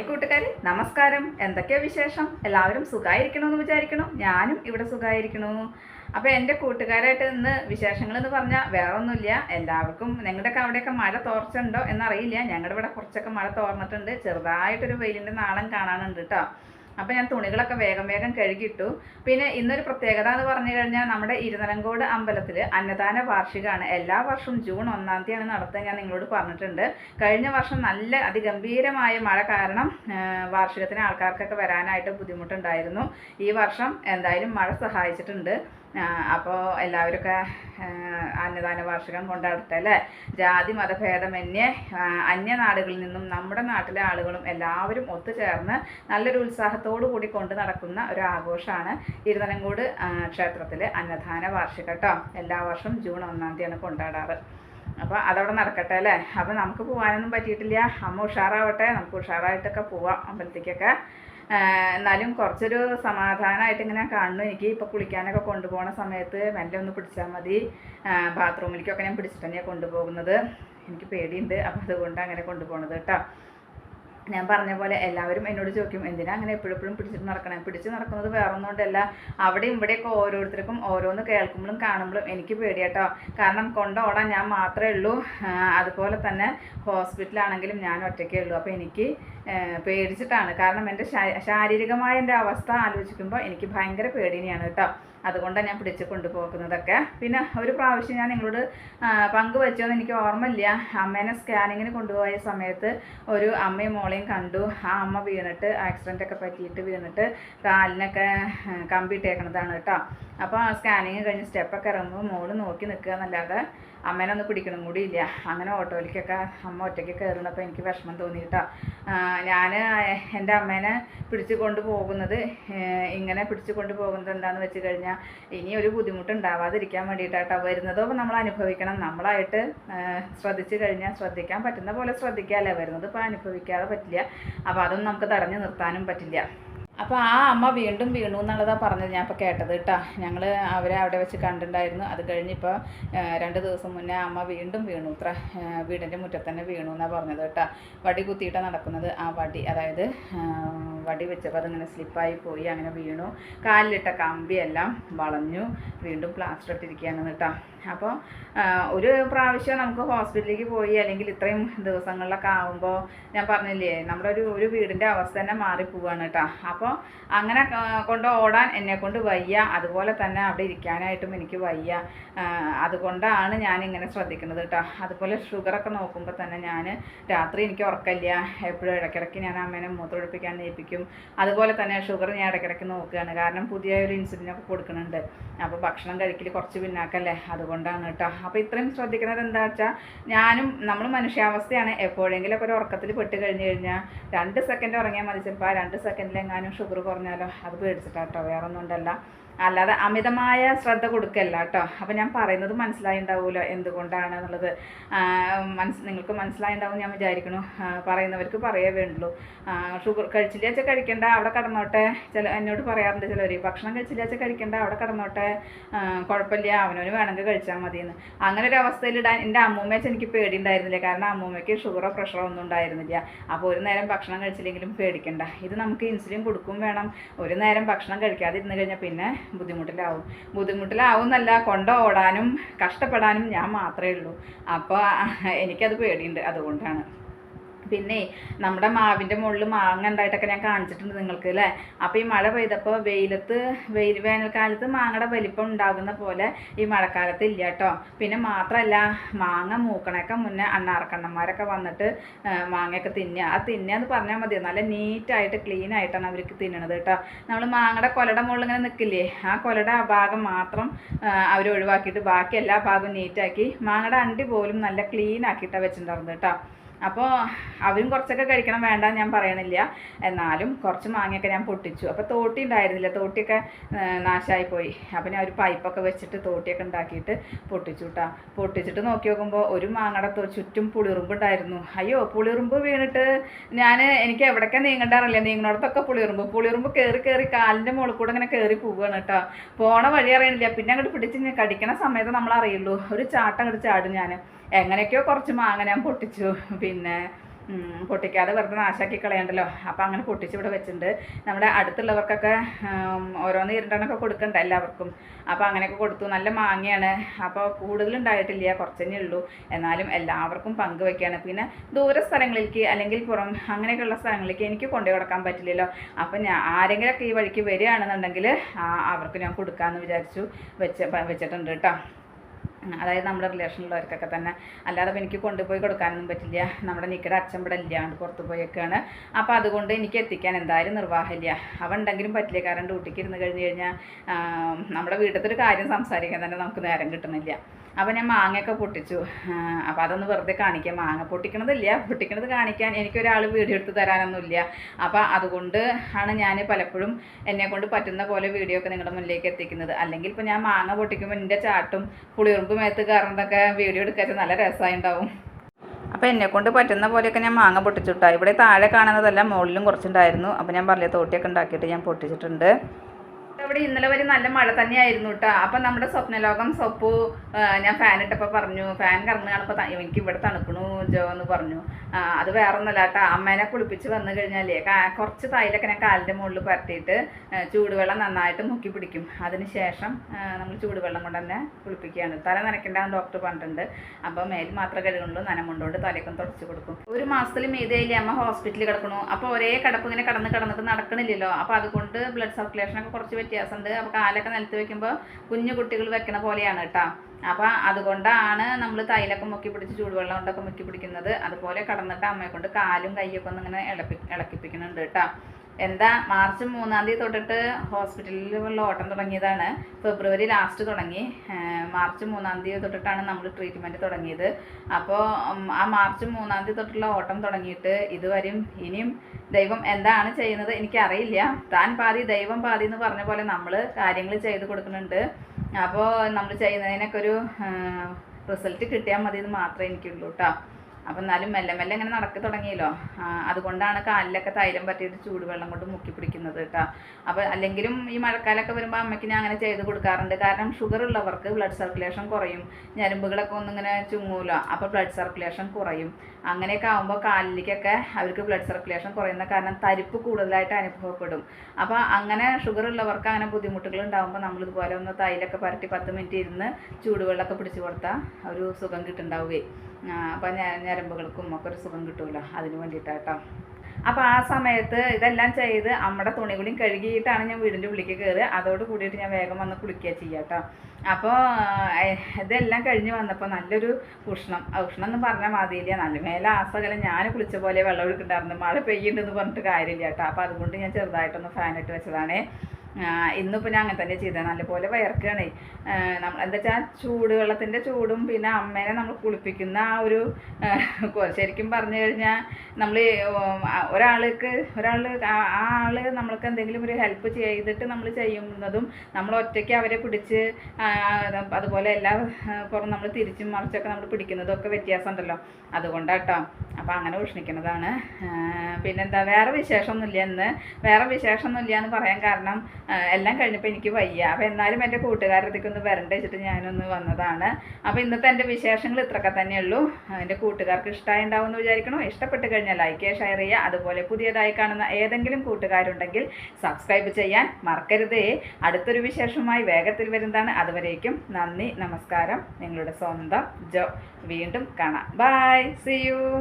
Hi കൂട്ടുകാരി നമസ്കാരം. എന്തൊക്കെയാ വിശേഷം? എല്ലാവരും സുഖമായിരിക്കണമെന്ന് വിചാരിക്കണം. ഞാനും ഇവിടെ സുഖമായിരിക്കണു അപ്പോൾ എന്റെ കൂട്ടുകാരായിട്ട് ഇന്ന് വിശേഷങ്ങൾ എന്ന് പറഞ്ഞാൽ വേറെ ഒന്നുമില്ല എല്ലാവർക്കും നിങ്ങളുടെയൊക്കെ അവിടെയൊക്കെ മഴ തോർച്ചുണ്ടോ എന്നറിയില്ല. ഞങ്ങളുടെ ഇവിടെ കുറച്ചൊക്കെ മഴ തോർന്നിട്ടുണ്ട്. ചെറുതായിട്ടൊരു വെയിലിന്റെ നാളം കാണാനുണ്ട് കേട്ടോ അപ്പോൾ ഞാൻ തുണികളൊക്കെ വേഗം വേഗം കഴുകിയിട്ടു. പിന്നെ ഇന്നൊരു പ്രത്യേകത എന്ന് പറഞ്ഞു കഴിഞ്ഞാൽ നമ്മുടെ ഇരുന്നലങ്കോട് അമ്പലത്തിൽ അന്നദാന വാർഷികമാണ് എല്ലാ വർഷവും ജൂൺ ഒന്നാം തീയതിയാണ് നടത്തുക ഞാൻ നിങ്ങളോട് പറഞ്ഞിട്ടുണ്ട്. കഴിഞ്ഞ വർഷം നല്ല അതിഗംഭീരമായ മഴ കാരണം വാർഷികത്തിന് ആൾക്കാർക്കൊക്കെ വരാനായിട്ട് ബുദ്ധിമുട്ടുണ്ടായിരുന്നു. ഈ വർഷം എന്തായാലും മഴ സഹായിച്ചിട്ടുണ്ട്. അപ്പോൾ എല്ലാവരൊക്കെ അന്നദാന വാർഷികം കൊണ്ടാടട്ടെ അല്ലേ? ജാതി മതഭേദമന്യേ അന്യ അന്യനാടുകളിൽ നിന്നും നമ്മുടെ നാട്ടിലെ ആളുകളും എല്ലാവരും ഒത്തുചേർന്ന് നല്ലൊരു ഉത്സാഹത്തോടു കൂടി കൊണ്ട് നടക്കുന്ന ഒരു ആഘോഷമാണ് ഇരുതലങ്കോട് ക്ഷേത്രത്തിലെ അന്നദാന വാർഷികം കേട്ടോ. എല്ലാ വർഷവും ജൂൺ ഒന്നാം തീയതിയാണ് കൊണ്ടാടാറ്. അപ്പോൾ അതവിടെ നടക്കട്ടെ അല്ലേ? അപ്പോൾ നമുക്ക് പോകാനൊന്നും പറ്റിയിട്ടില്ല. അമ്മ ഉഷാറാവട്ടെ നമുക്ക് ഉഷാറായിട്ടൊക്കെ പോവാം അമ്പലത്തേക്കൊക്കെ. എന്നാലും കുറച്ചൊരു സമാധാനമായിട്ട് ഇങ്ങനെ കാണുന്നു എനിക്ക് ഇപ്പോൾ കുളിക്കാനൊക്കെ കൊണ്ടുപോകുന്ന സമയത്ത് മെല്ലെ ഒന്ന് പിടിച്ചാൽ മതി. ബാത്റൂമിലേക്കൊക്കെ ഞാൻ പിടിച്ചിട്ട് തന്നെയാണ് കൊണ്ടുപോകുന്നത്. എനിക്ക് പേടിയുണ്ട്. അപ്പോൾ അതുകൊണ്ട് അങ്ങനെ കൊണ്ടുപോകുന്നത് കേട്ടോ. ഞാൻ പറഞ്ഞ പോലെ എല്ലാവരും എന്നോട് ചോദിക്കും എന്തിനാ അങ്ങനെ എപ്പോഴെപ്പോഴും പിടിച്ചിട്ട് നടക്കണേ? പിടിച്ച് നടക്കുന്നത് വേറെ ഒന്നുകൊണ്ടല്ല അവിടെയും ഇവിടെയൊക്കെ ഓരോരുത്തർക്കും ഓരോന്ന് കേൾക്കുമ്പോഴും കാണുമ്പോഴും എനിക്ക് പേടിയാട്ടോ. കാരണം കൊണ്ടോടാൻ ഞാൻ മാത്രമേ ഉള്ളൂ. അതുപോലെ തന്നെ ഹോസ്പിറ്റലാണെങ്കിലും ഞാൻ ഒറ്റയ്ക്കേ ഉള്ളൂ. അപ്പോൾ എനിക്ക് പേടിച്ചിട്ടാണ്. കാരണം എന്റെ ശാരീരികമായ എന്റെ അവസ്ഥ ആലോചിക്കുമ്പോൾ എനിക്ക് ഭയങ്കര പേടിനെയാണ് കേട്ടോ. അതുകൊണ്ടാണ് ഞാൻ പിടിച്ച് കൊണ്ടുപോകുന്നതൊക്കെ. പിന്നെ ഒരു പ്രാവശ്യം ഞാൻ നിങ്ങളോട് പങ്കുവച്ചോന്ന് എനിക്ക് ഓർമ്മയില്ല. അമ്മേനെ സ്കാനിങ്ങിന് കൊണ്ടുപോയ സമയത്ത് ഒരു അമ്മയും മോളെയും കണ്ടു. ആ അമ്മ വീണിട്ട് ആക്സിഡന്റ് ഒക്കെ പറ്റിയിട്ട് വീണിട്ട് കാലിനൊക്കെ കമ്പിട്ടേക്കണതാണ് കേട്ടോ. അപ്പോൾ സ്കാനിങ് കഴിഞ്ഞ് സ്റ്റെപ്പൊക്കെ ഇറങ്ങുമ്പോൾ മോൾ നോക്കി നിൽക്കുക എന്നല്ലാതെ അമ്മേനെ ഒന്ന് പിടിക്കണം കൂടി ഇല്ല. അങ്ങനെ ഓട്ടോയിലേക്കൊക്കെ അമ്മ ഒറ്റയ്ക്ക് കയറുന്നപ്പോൾ എനിക്ക് വിഷമം തോന്നി കേട്ടോ ഞാൻ എന്റെ അമ്മേനെ പിടിച്ചു കൊണ്ട് പോകുന്നത് ഇങ്ങനെ പിടിച്ചു കൊണ്ട് പോകുന്നത് എന്താണെന്ന് വെച്ച് കഴിഞ്ഞാൽ ഇനി ഒരു ബുദ്ധിമുട്ട് ഉണ്ടാവാതിരിക്കാൻ വേണ്ടിയിട്ടാട്ടോ വരുന്നതോ നമ്മൾ അനുഭവിക്കണം. നമ്മളായിട്ട് ശ്രദ്ധിച്ചു കഴിഞ്ഞാൽ ശ്രദ്ധിക്കാൻ പറ്റുന്ന പോലെ ശ്രദ്ധിക്കാമല്ലേ വരുന്നത് ഇപ്പോൾ അനുഭവിക്കാതെ പറ്റില്ല. അപ്പോൾ അതൊന്നും നമുക്ക് തടഞ്ഞു നിർത്താനും പറ്റില്ല. അപ്പോൾ ആ അമ്മ വീണ്ടും വീണു എന്നുള്ളതാണ് പറഞ്ഞത് ഞാൻ ഇപ്പോൾ കേട്ടത് കേട്ടോ. ഞങ്ങൾ അവരെ അവിടെ വെച്ച് കണ്ടിട്ടുണ്ടായിരുന്നു. അത് കഴിഞ്ഞിപ്പോൾ രണ്ട് ദിവസം മുന്നേ അമ്മ വീണ്ടും വീണു. ഇത്ര വീടിന്റെ മുറ്റത്ത് തന്നെ വീണു എന്നാണ് പറഞ്ഞത് കേട്ടോ. വടി കുത്തിയിട്ടാണ് നടക്കുന്നത്. ആ വടി അതായത് വടി വെച്ചപ്പോൾ അതിങ്ങനെ സ്ലിപ്പായി പോയി അങ്ങനെ വീണു. കാലിലിട്ട കമ്പിയെല്ലാം വളഞ്ഞു. വീണ്ടും പ്ലാസ്റ്റർ ഇട്ടിരിക്കുകയാണ് കേട്ടോ. അപ്പോൾ ഒരു പ്രാവശ്യം നമുക്ക് ഹോസ്പിറ്റലിലേക്ക് പോയി അല്ലെങ്കിൽ ഇത്രയും ദിവസങ്ങളിലൊക്കെ ആകുമ്പോൾ ഞാൻ പറഞ്ഞില്ലേ നമ്മുടെ ഒരു ഒരു വീടിന്റെ അവസ്ഥ തന്നെ മാറിപ്പോവാണ് കേട്ടോ. അപ്പോൾ അങ്ങനെ ആ, കൊണ്ട് ഓടാൻ എന്നെ കൊണ്ട് വയ്യ. അതുപോലെ തന്നെ അവിടെ ഇരിക്കാനായിട്ടും എനിക്ക് വയ്യ. അതുകൊണ്ടാണ് ഞാൻ ഇങ്ങനെ ശ്രദ്ധിക്കുന്നത് കേട്ടോ. അതുപോലെ ഷുഗറൊക്കെ നോക്കുമ്പോൾ തന്നെ ഞാൻ രാത്രി എനിക്ക് ഉറക്കില്ല എപ്പോഴും ഇടയ്ക്കിടയ്ക്ക് ഞാൻ അമ്മേനെ മൂത്രമൊഴിപ്പിക്കാൻ ഏൽപ്പിക്കും അതുപോലെ തന്നെ ഷുഗർ ഞാൻ ഇടയ്ക്കിടയ്ക്ക് നോക്കുകയാണ്. കാരണം പുതിയ ഒരു ഇൻസുലിനൊക്കെ കൊടുക്കുന്നുണ്ട്. അപ്പോൾ ഭക്ഷണം കഴിക്കൽ കുറച്ച് പിന്നാക്കല്ലേ? അതുകൊണ്ടാണ് കേട്ടോ. അപ്പോൾ ഇത്രയും ശ്രദ്ധിക്കുന്നത് എന്താ വെച്ചാൽ ഞാനും നമ്മൾ മനുഷ്യാവസ്ഥയാണ്. എപ്പോഴെങ്കിലൊക്കെ ഒരു ഉറക്കത്തിൽ പെട്ട് കഴിഞ്ഞ് കഴിഞ്ഞാൽ രണ്ട് സെക്കൻഡ് ഉറങ്ങിയാൽ മതി ചിലപ്പോൾ. ആ രണ്ട് സെക്കൻഡിലെങ്ങാനും ഷുഗർ കുറഞ്ഞാലോ? അത് പേടിച്ചിട്ടാട്ടോ. വേറെ ഒന്നും ഉണ്ടല്ല അല്ലാതെ അമിതമായ ശ്രദ്ധ കൊടുക്കല്ല കേട്ടോ. അപ്പോൾ ഞാൻ പറയുന്നത് മനസ്സിലായിണ്ടാവുമല്ലോ എന്തുകൊണ്ടാണ് എന്നുള്ളത്. മനസ്സ് മനസ് നിങ്ങൾക്ക് മനസ്സിലായിണ്ടാവും ഞാൻ വിചാരിക്കണു. പറയുന്നവർക്ക് പറയേ വേണ്ടുള്ളൂ ഷുഗർ കഴിച്ചില്ല വെച്ചാൽ കഴിക്കണ്ട അവിടെ കടന്നോട്ടെ. ചില എന്നോട് പറയാറുണ്ട് ചിലർ ഭക്ഷണം കഴിച്ചില്ല വെച്ചാൽ കഴിക്കണ്ട അവിടെ കടന്നോട്ടെ. കുഴപ്പമില്ല അവനവന് വേണമെങ്കിൽ കഴിച്ചാൽ മതിയെന്ന്. അങ്ങനെ ഒരു അവസ്ഥയിലിടാൻ എന്റെ അമ്മൂമ്മയെ എനിക്ക് പേടി ഉണ്ടായിരുന്നില്ല കാരണം അമ്മൂമ്മയ്ക്ക് ഷുഗറോ പ്രഷറോ ഒന്നും ഉണ്ടായിരുന്നില്ല. അപ്പോൾ ഒരു നേരം ഭക്ഷണം കഴിച്ചില്ലെങ്കിലും പേടിക്കണ്ട. ഇത് നമുക്ക് ഇൻസുലിൻ കൊടുക്കും വേണം. ഒരു നേരം ഭക്ഷണം കഴിക്കാതിരുന്ന് കഴിഞ്ഞാൽ പിന്നെ ബുദ്ധിമുട്ടിലാവും. ബുദ്ധിമുട്ടിലാവും എന്നല്ല കൊണ്ട ഓടാനും കഷ്ടപ്പെടാനും ഞാൻ മാത്രമേ ഉള്ളൂ. അപ്പോൾ എനിക്കത് പേടിയുണ്ട്. അതുകൊണ്ടാണ്. പിന്നെ നമ്മുടെ മാവിന്റെ മുകളിൽ മാങ്ങ ഉണ്ടായിട്ടൊക്കെ ഞാൻ കാണിച്ചിട്ടുണ്ട് നിങ്ങൾക്ക് അല്ലേ? അപ്പോൾ ഈ മഴ പെയ്തപ്പോൾ വെയിലത്ത് വെയിൽ വേനൽക്കാലത്ത് മാങ്ങയുടെ വലിപ്പം ഉണ്ടാകുന്ന പോലെ ഈ മഴക്കാലത്ത് ഇല്ല കേട്ടോ. പിന്നെ മാത്രമല്ല മാങ്ങ മൂക്കണയൊക്കെ മുന്നേ അണ്ണാർക്കണ്ണന്മാരൊക്കെ വന്നിട്ട് മാങ്ങയൊക്കെ തിന്നുക. ആ തിന്നുക എന്ന് പറഞ്ഞാൽ മതി. നല്ല നീറ്റായിട്ട് ക്ലീൻ ആയിട്ടാണ് അവർക്ക് തിന്നണത് കേട്ടോ. നമ്മൾ മാങ്ങയുടെ കൊലയുടെ മുകളിൽ ഇങ്ങനെ നിൽക്കില്ലേ ആ കൊലയുടെ ആ ഭാഗം മാത്രം അവർ ഒഴിവാക്കിയിട്ട് ബാക്കി എല്ലാ ഭാഗവും നീറ്റാക്കി മാങ്ങയുടെ അണ്ടി പോലും നല്ല ക്ലീൻ ആക്കിയിട്ടാണ് വെച്ചിട്ടുണ്ടായിരുന്നത് കേട്ടോ. അപ്പോൾ അവരും കുറച്ചൊക്കെ കഴിക്കണം വേണ്ട ഞാൻ പറയണില്ല. എന്നാലും കുറച്ച് മാങ്ങയൊക്കെ ഞാൻ പൊട്ടിച്ചു. അപ്പോൾ തോട്ടി ഉണ്ടായിരുന്നില്ല. തോട്ടിയൊക്കെ നാശമായിപ്പോയി നാശമായി പോയി അപ്പോൾ ഞാൻ ഒരു പൈപ്പൊക്കെ വെച്ചിട്ട് തോട്ടിയൊക്കെ ഉണ്ടാക്കിയിട്ട് പൊട്ടിച്ചു കേട്ടോ പൊട്ടിച്ചിട്ട് നോക്കി നോക്കുമ്പോൾ ഒരു മാങ്ങയുടെ ചുറ്റും പുളിറുമ്പ് ഉണ്ടായിരുന്നു അയ്യോ പുളിറുമ്പ് വീണിട്ട് ഞാൻ എനിക്ക് എവിടേക്കാ നീങ്ങണ്ടാറില്ല നീങ്ങുന്നിടത്തൊക്കെ പുളിറുമ്പ്. പുളിറുമ്പ് കയറി കയറി കാലിന്റെ മുകളിൽ കൂടെ ഇങ്ങനെ കയറി പോവുകയാണ് കേട്ടോ പോണ വഴി അറിയണില്ല. പിന്നെ അങ്ങോട്ട് പിടിച്ച് കടിക്കണ സമയത്ത് നമ്മൾ അറിയുള്ളൂ ഒരു ചാട്ടം അങ്ങോട്ട് ചാടും ഞാൻ എങ്ങനെയൊക്കെയോ കുറച്ച് മാങ്ങ ഞാൻ പൊട്ടിച്ചു. പിന്നെ പൊട്ടിക്കാതെ വെറുതെ നാശാക്കി കളയണ്ടല്ലോ. അപ്പോൾ അങ്ങനെ പൊട്ടിച്ച് ഇവിടെ വെച്ചിട്ടുണ്ട്. നമ്മുടെ അടുത്തുള്ളവർക്കൊക്കെ ഓരോ ഓരോന്ന് ഇരുണ്ടെണ്ണൊക്കെ കൊടുക്കണ്ട എല്ലാവർക്കും. അപ്പോൾ അങ്ങനെയൊക്കെ കൊടുത്തു. നല്ല മാങ്ങയാണ്. അപ്പോൾ കൂടുതലുണ്ടായിട്ടില്ല. കുറച്ചേ ഉള്ളൂ. എന്നാലും എല്ലാവർക്കും പങ്കുവെക്കുകയാണ് പിന്നെ ദൂര സ്ഥലങ്ങളിലേക്ക് അല്ലെങ്കിൽ പുറം അങ്ങനെയൊക്കെയുള്ള സ്ഥലങ്ങളിലേക്ക് എനിക്ക് കൊണ്ടു കൊടുക്കാൻ പറ്റില്ലല്ലോ. അപ്പോൾ ഞാൻ ആരെങ്കിലുമൊക്കെ ഈ വഴിക്ക് വരികയാണെന്നുണ്ടെങ്കിൽ അവർക്ക് ഞാൻ കൊടുക്കാമെന്ന് വിചാരിച്ചു വെച്ച് വെച്ചിട്ടുണ്ട് കേട്ടോ. അതായത് നമ്മുടെ റിലേഷനിലുള്ളവർക്കൊക്കെ തന്നെ. അല്ലാതെ എനിക്ക് കൊണ്ടുപോയി കൊടുക്കാനൊന്നും പറ്റില്ല. നമ്മുടെ നിക്കടെ അച്ഛൻ ഇവിടെ ഇല്ലാണ്ട് പുറത്ത് പോയൊക്കെയാണ്. അപ്പോൾ അതുകൊണ്ട് എനിക്ക് എത്തിക്കാൻ എന്തായാലും നിർവാഹമില്ല. അവ ഉണ്ടെങ്കിലും പറ്റില്ല. കാരണം ഡ്യൂട്ടിക്ക് ഇരുന്ന് കഴിഞ്ഞ് കഴിഞ്ഞാൽ നമ്മുടെ വീട്ടിലത്തെ ഒരു കാര്യം സംസാരിക്കാൻ തന്നെ നമുക്ക് നേരം കിട്ടുന്നില്ല. അപ്പോൾ ഞാൻ മാങ്ങയൊക്കെ പൊട്ടിച്ചു. അപ്പോൾ അതൊന്ന് വെറുതെ കാണിക്കാം. മാങ്ങ പൊട്ടിക്കണതില്ല. പൊട്ടിക്കണത് കാണിക്കാൻ എനിക്കൊരാൾ വീഡിയോ എടുത്ത് തരാനൊന്നുമില്ല. അപ്പോൾ അതുകൊണ്ട് ആണ് ഞാൻ പലപ്പോഴും എന്നെ കൊണ്ട് പറ്റുന്ന പോലെ വീഡിയോ ഒക്കെ നിങ്ങളുടെ മുന്നിലേക്ക് എത്തിക്കുന്നത്. അല്ലെങ്കിൽ ഇപ്പോൾ ഞാൻ മാങ്ങ പൊട്ടിക്കുമ്പോൾ എന്റെ ചാട്ടും പുളിയുറുമ്പ് മേത്ത് കയറുന്നതൊക്കെ വീഡിയോ എടുക്കാൻ നല്ല രസമായി ഉണ്ടാവും അപ്പോൾ എന്നെ കൊണ്ട് പറ്റുന്ന പോലെയൊക്കെ ഞാൻ മാങ്ങ പൊട്ടിച്ചിട്ടാണ് ഇവിടെ താഴെ കാണുന്നതെല്ലാം മുകളിലും കുറച്ചുണ്ടായിരുന്നു. അപ്പോൾ ഞാൻ പറഞ്ഞ തോട്ടിയൊക്കെ ഉണ്ടാക്കിയിട്ട് ഞാൻ പൊട്ടിച്ചിട്ടുണ്ട്. ഇവിടെ ഇന്നലെ വരെ നല്ല മഴ തന്നെയായിരുന്നു കേട്ടോ അപ്പം നമ്മുടെ സ്വപ്നലോകം സൊപ്പു ഞാൻ ഫാൻ ഇട്ടപ്പോൾ പറഞ്ഞു ഫാൻ കാണുമ്പോൾ എനിക്ക് ഇവിടെ തണുക്കണു ജോ എന്ന് പറഞ്ഞു. അത് വേറെ ഒന്നല്ല കേട്ടോ അമ്മേനെ കുളിപ്പിച്ച് വന്നു കഴിഞ്ഞാലേ കുറച്ച് തൈലൊക്കെ ഞാൻ കാലിന്റെ മുകളിൽ പരത്തിയിട്ട് ചൂടുവെള്ളം നന്നായിട്ട് മുക്കി പിടിക്കും. അതിന് ശേഷം നമ്മൾ ചൂടുവെള്ളം കൊണ്ട് തന്നെ കുളിപ്പിക്കുകയാണ്. തല നനയ്ക്കേണ്ടെന്ന് ഡോക്ടർ പറഞ്ഞിട്ടുണ്ട്. അപ്പോൾ മേൽ മാത്രമേ കഴുകുള്ളൂ നനമുണ്ടോണ്ട് തലയ്ക്കും തുടച്ചു കൊടുക്കും. ഒരു മാസത്തിൽ മീതയില്ലേ അമ്മ ഹോസ്പിറ്റലിൽ കിടക്കണു. അപ്പോൾ ഒരേ കിടപ്പ് ഇങ്ങനെ കടന്ന് കടന്നിട്ട് നടക്കണില്ലല്ലോ. അപ്പോൾ അതുകൊണ്ട് ബ്ലഡ് സർക്കുലേഷനൊക്കെ കുറച്ച് വ്യത്യാസമുണ്ട് അപ്പോൾ കാലൊക്കെ നിലത്ത് വെക്കുമ്പോൾ കുഞ്ഞു കുട്ടികൾ വെക്കണ പോലെയാണ് കേട്ടോ അപ്പോൾ അതുകൊണ്ടാണ് നമ്മൾ തൈലൊക്കെ മുക്കി പിടിച്ച് ചൂടുവെള്ളം കൊണ്ടൊക്കെ മുക്കി പിടിക്കുന്നത്. അതുപോലെ കടന്നിട്ട് അമ്മയെ കൊണ്ട് കാലും കൈയൊക്കെ ഒന്ന് ഇങ്ങനെ ഇളപ്പി ഇളക്കിപ്പിക്കുന്നുണ്ട് കേട്ടോ എന്താ മാർച്ച് മൂന്നാം തീയതി തൊട്ടിട്ട് ഹോസ്പിറ്റലിലുള്ള ഓട്ടം തുടങ്ങിയതാണ്. ഫെബ്രുവരി ലാസ്റ്റ് തുടങ്ങി. മാർച്ച് മൂന്നാം തീയതി തൊട്ടിട്ടാണ് നമ്മൾ ട്രീറ്റ്മെന്റ് തുടങ്ങിയത്. അപ്പോൾ ആ മാർച്ച് മൂന്നാം തീയതി തൊട്ടുള്ള ഓട്ടം തുടങ്ങിയിട്ട് ഇതുവരെയും ഇനിയും ദൈവം എന്താണ് ചെയ്യുന്നത് എനിക്കറിയില്ല. താൻ പാതി ദൈവം പാതി എന്ന് പറഞ്ഞ പോലെ നമ്മൾ കാര്യങ്ങൾ ചെയ്ത് കൊടുക്കുന്നുണ്ട്. അപ്പോൾ നമ്മൾ ചെയ്യുന്നതിനൊക്കെ ഒരു റിസൾട്ട് കിട്ടിയാൽ മതി എന്ന് മാത്രമേ എനിക്കുള്ളൂ കേട്ടോ അപ്പം എന്നാലും മെല്ലെ മെല്ലെ ഇങ്ങനെ നടക്ക് തുടങ്ങിയല്ലോ. അതുകൊണ്ടാണ് കാലിലൊക്കെ തൈലം പറ്റിയിട്ട് ചൂടുവെള്ളം കൊണ്ട് മുക്കി പിടിക്കുന്നത് കേട്ടോ. അപ്പോൾ അല്ലെങ്കിലും ഈ മഴക്കാലമൊക്കെ വരുമ്പോൾ അമ്മയ്ക്ക് ഞാൻ അങ്ങനെ ചെയ്ത് കൊടുക്കാറുണ്ട്. കാരണം ഷുഗർ ഉള്ളവർക്ക് ബ്ലഡ് സർക്കുലേഷൻ കുറയും. ഞരമ്പുകളൊക്കെ ഒന്നിങ്ങനെ ചുങ്ങൂല. അപ്പോൾ ബ്ലഡ് സർക്കുലേഷൻ കുറയും. അങ്ങനെയൊക്കെ ആകുമ്പോൾ കാലിലേക്കൊക്കെ അവർക്ക് ബ്ലഡ് സർക്കുലേഷൻ കുറയുന്ന കാരണം തരിപ്പ് കൂടുതലായിട്ട് അനുഭവപ്പെടും. അപ്പോൾ അങ്ങനെ ഷുഗർ ഉള്ളവർക്ക് അങ്ങനെ ബുദ്ധിമുട്ടുകൾ ഉണ്ടാകുമ്പോൾ നമ്മൾ ഇതുപോലെ ഒന്ന് തൈലൊക്കെ പരട്ടി പത്ത് മിനിറ്റ് ഇരുന്ന് ചൂടുവെള്ളമൊക്കെ പിടിച്ചു കൊടുത്താൽ ഒരു സുഖം കിട്ടുന്നുണ്ടാവുകയെ. അപ്പോൾ ഞരമ്പുകൾക്കും ഒക്കെ ഒരു സുഖം കിട്ടുമല്ലോ അതിന് വേണ്ടിയിട്ടാട്ടോ. അപ്പോൾ ആ സമയത്ത് ഇതെല്ലാം ചെയ്ത് അമ്മയുടെ തുണികളും കഴുകിയിട്ടാണ് ഞാൻ വീടിന്റെ ഉള്ളിലേക്ക് കയറുക അതോട് കൂടിയിട്ട് ഞാൻ വേഗം വന്ന് കുളിക്കുക ചെയ്യാട്ടോ. അപ്പോൾ ഇതെല്ലാം കഴിഞ്ഞ് വന്നപ്പോൾ നല്ലൊരു ഉഷ്ണം. ഉഷ്ണം എന്ന് പറഞ്ഞാൽ മതിയില്ല നല്ല മേലെ ആസകലം ഞാൻ കുളിച്ച പോലെ വെള്ളം ഒഴുക്കുണ്ടായിരുന്നു മഴ പെയ്യുന്നുണ്ടെന്ന് പറഞ്ഞിട്ട് കാര്യമില്ല കേട്ടോ അപ്പോൾ അതുകൊണ്ട് ഞാൻ ചെറുതായിട്ടൊന്ന് ഫാനിട്ട് വെച്ചതാണേ. ഇന്നിപ്പോൾ ഞാൻ അങ്ങനെ തന്നെ ചെയ്തത്. നല്ലപോലെ വയർക്കുകയാണ് നമ്മൾ എന്താ വെച്ചാൽ ചൂടുവെള്ളത്തിന്റെ ചൂടും പിന്നെ അമ്മേനെ നമ്മൾ കുളിപ്പിക്കുന്ന ആ ഒരു ശരിക്കും പറഞ്ഞു കഴിഞ്ഞാൽ നമ്മൾ ഒരാൾക്ക് ഒരാൾ ആ ആ ആൾ നമ്മൾക്ക് എന്തെങ്കിലും ഒരു ഹെൽപ്പ് ചെയ്തിട്ട് നമ്മൾ ചെയ്യുന്നതും നമ്മൾ ഒറ്റയ്ക്ക് അവരെ പിടിച്ച് അതുപോലെ എല്ലാ പുറം നമ്മൾ തിരിച്ചും മറിച്ചൊക്കെ നമ്മൾ പിടിക്കുന്നതും ഒക്കെ വ്യത്യാസമുണ്ടല്ലോ. അതുകൊണ്ടാട്ടോ. അപ്പോൾ അങ്ങനെ ഉഷ്ണിക്കുന്നതാണ് പിന്നെന്താ? വേറെ വിശേഷമൊന്നുമില്ല ഇന്ന്. വേറെ വിശേഷമൊന്നുമില്ല എന്ന് പറയാൻ കാരണം എല്ലാം കഴിഞ്ഞപ്പോൾ എനിക്ക് വയ്യ. അപ്പോൾ എന്നാലും എന്റെ കൂട്ടുകാരത്തേക്ക് ഒന്ന് വരണ്ട വെച്ചിട്ട് ഞാനൊന്ന് വന്നതാണ്. അപ്പോൾ ഇന്നത്തെ എന്റെ വിശേഷങ്ങൾ ഇത്രയൊക്കെ തന്നെയുള്ളൂ എന്റെ കൂട്ടുകാർക്ക് ഇഷ്ടമായി ഉണ്ടാവും എന്ന് വിചാരിക്കണോ. ഇഷ്ടപ്പെട്ട് കഴിഞ്ഞാൽ ലൈക്ക് ഷെയർ ചെയ്യുക. അതുപോലെ പുതിയതായി കാണുന്ന ഏതെങ്കിലും കൂട്ടുകാരുണ്ടെങ്കിൽ സബ്സ്ക്രൈബ് ചെയ്യാൻ മറക്കരുതേ. അടുത്തൊരു വിശേഷമായി വേഗത്തിൽ വരുന്നതാണ്. അതുവരേക്കും നന്ദി നമസ്കാരം. നിങ്ങളുടെ സ്വന്തം ജോ. വീണ്ടും കാണാം. By C U